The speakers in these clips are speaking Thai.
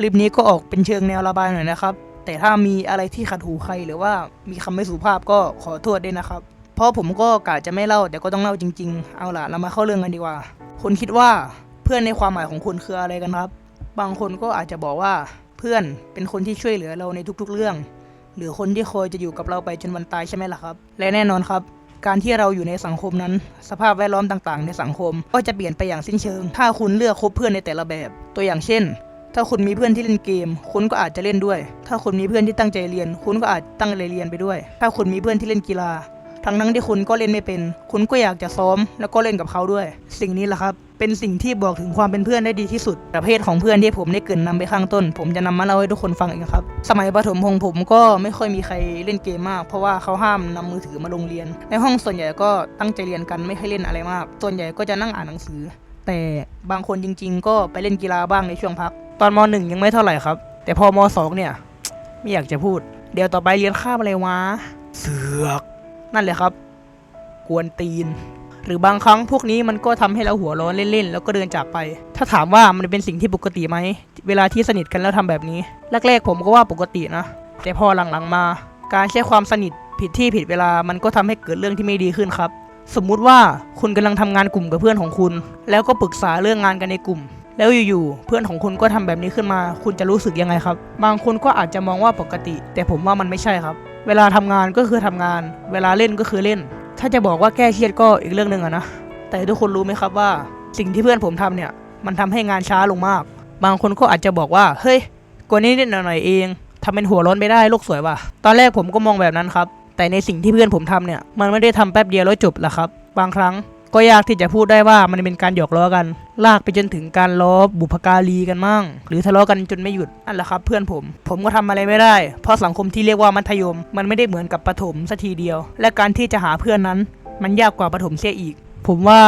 คลิปนี้ก็ออกเป็นเชิงแนวระบายหน่อยนะครับ แต่ถ้ามีอะไรที่ขัดหูใครหรือว่ามีคำไม่สุภาพก็ขอโทษด้วยนะครับ เพราะผมก็กะจะไม่เล่าแต่ก็ต้องเล่าจริง ๆ เอาล่ะเรามาเข้าเรื่องกันดีกว่าคุณคิดว่าเพื่อนในความหมายของคุณคืออะไรกันครับ บางคนก็อาจจะบอกว่าเพื่อนเป็นคนที่ช่วยเหลือเราในทุกๆเรื่อง หรือคนที่คอยจะอยู่กับเราไปจนวันตายใช่ไหมล่ะครับ และแน่นอนครับ การที่เราอยู่ในสังคมนั้น สภาพแวดล้อมต่างๆ ในสังคม ก็จะเปลี่ยนไปอย่างสิ้นเชิง ถ้าคุณเลือกคบเพื่อนในแต่ละแบบ ตัวอย่างเช่น ถ้าคุณมีเพื่อนที่เล่นเกม คุณก็อาจจะเล่นด้วย ถ้าคุณมีเพื่อนที่ตั้งใจเรียน คุณก็อาจตั้งใจเรียนไปด้วย ถ้าคุณมีเพื่อนที่เล่นกีฬา ทั้งทั้งที่คุณก็เล่นไม่เป็น คุณก็อยากจะซ้อม แล้วก็เล่นกับเขาด้วย สิ่งนี้แหละครับ เป็นสิ่งที่บอกถึงความเป็นเพื่อนได้ดีที่สุด ประเภทของเพื่อนที่ผมได้เกรินนำไปข้างต้น ผมจะนำมาเล่าให้ทุกคนฟังเองครับ สมัยประถมของผมก็ไม่ค่อยมีใครเล่นเกมมาก เพราะว่าเขาห้ามนำมือถือมาโรงเรียน ในห้องส่วนใหญ่ก็ตั้งใจเรียนกันไม่ค่อยเล่นอะไรมาก ส่วนใหญ่ก็จะนั่งอ่านหนังสือ แต่บางคนจริง ๆ ก็ไปเล่นกีฬาบ้างในช่วงพัก ตอนมหนึ่งยังไม่เท่าไหร่ครับ แต่พอมสองเนี่ย ไม่อยากจะพูด เดี๋ยวต่อไปเรียนคาบอะไรวะ เสือก นั่นแหละครับ กวนตีน หรือบางครั้งพวกนี้มันก็ทำให้เราหัวร้อนเล่นๆ แล้วก็เดินจากไป ถ้าถามว่ามันเป็นสิ่งที่ปกติไหม เวลาที่สนิทกันแล้วทำแบบนี้ แรกๆผมก็ว่าปกตินะ แต่พอหลังๆมา การใช้ความสนิทผิดที่ผิดเวลา มันก็ทำให้เกิดเรื่องที่ไม่ดีขึ้นครับ สมมุติว่าคุณกำลังทำงานกลุ่มกับเพื่อนของคุณ แล้วก็ปรึกษาเรื่องงานกันในกลุ่ม แล้วอยู่ๆเพื่อนของคุณก็ทำแบบนี้ขึ้นมา คุณจะรู้สึกยังไงครับ บางคนก็อาจจะมองว่าปกติ แต่ผมว่ามันไม่ใช่ครับ เวลาทำงานก็คือทำงาน เวลาเล่นก็คือเล่น ถ้าจะบอกว่าแก้เครียดก็อีกเรื่องหนึ่งอะนะแต่ทุกคนรู้ไหมครับว่า สิ่งที่เพื่อนผมทำเนี่ยมันทำให้งานช้าลงมาก บางคนก็อาจจะบอกว่าเฮ้ยกว่านี้นิดหน่อยเองทำเป็นหัวร้อนไปได้โลกสวยว่ะตอนแรกผมก็มองแบบนั้นครับแต่ในสิ่งที่เพื่อนผมทำเนี่ยมันไม่ได้ทำแป๊บเดียวแล้วจบหรอกครับ บางครั้ง ก็ยากที่จะพูดได้ว่ามันเป็นการหยอกล้อกัน ลากไปจนถึงการล้อบุพการีกันมั่ง หรือทะเลาะกันจนไม่หยุดนั่นแหละครับ เพื่อนผม ผมก็ทำอะไรไม่ได้ เพราะสังคมที่เรียกว่ามัธยม มันไม่ได้เหมือนกับประถมสัทีเดียว และการที่จะหาเพื่อนนั้น มันยากกว่าประถมเสียอีก ผมว่า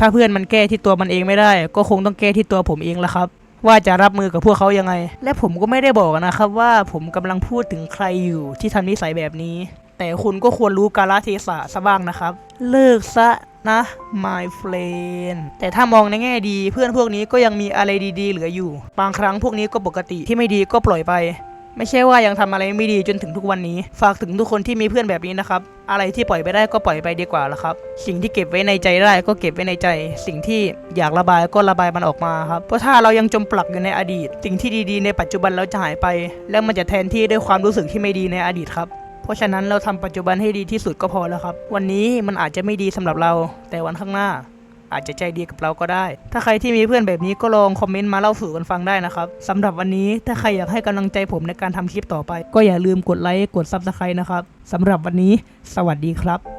ถ้าเพื่อนมันแก้ที่ตัวมันเองไม่ได้ ก็คงต้องแก้ที่ตัวผมเองละครับว่าจะรับมือกับพวกเขายังไง และผมก็ไม่ได้บอกนะครับว่าผมกำลังพูดถึงใครอยู่ที่ทำนิสัยแบบนี้ แต่คุณก็ควรรู้กาลเทศะซะบ้างนะครับ เลิกซะ นะ my friend แต่ถ้ามองในแง่ดีเพื่อนพวกนี้ก็ยังมีอะไรดีๆ เหลืออยู่ บางครั้งพวกนี้ก็ปกติที่ไม่ดีก็ปล่อยไป ไม่ใช่ว่ายังทำอะไรไม่ดีจนถึงทุกวันนี้ ฝากถึงทุกคนที่มีเพื่อนแบบนี้นะครับ อะไรที่ปล่อยไปได้ก็ปล่อยไปดีกว่าละครับ สิ่งที่เก็บไว้ในใจได้ก็เก็บไว้ในใจ สิ่งที่อยากระบายก็ระบายมันออกมาครับ เพราะถ้าเรายังจมปลักอยู่ในอดีต สิ่งที่ดีๆ ในปัจจุบันเราจะหายไป แล้วมันจะแทนที่ด้วยความรู้สึกที่ไม่ดีในอดีตครับ เพราะฉะนั้นเราทำปัจจุบันให้ดีที่สุดก็พอแล้วครับ วันนี้มันอาจจะไม่ดีสำหรับเรา แต่วันข้างหน้า อาจจะใจดีกับเราก็ได้ ถ้าใครที่มีเพื่อนแบบนี้ก็ลองคอมเมนต์มาเล่าสู่กันฟังได้นะครับสำหรับวันนี้ถ้าใครอยากให้กำลังใจผมในการทำคลิปต่อไป ก็อย่าลืมกดไลค์กดซับสไครต์นะครับสำหรับวันนี้ สวัสดีครับ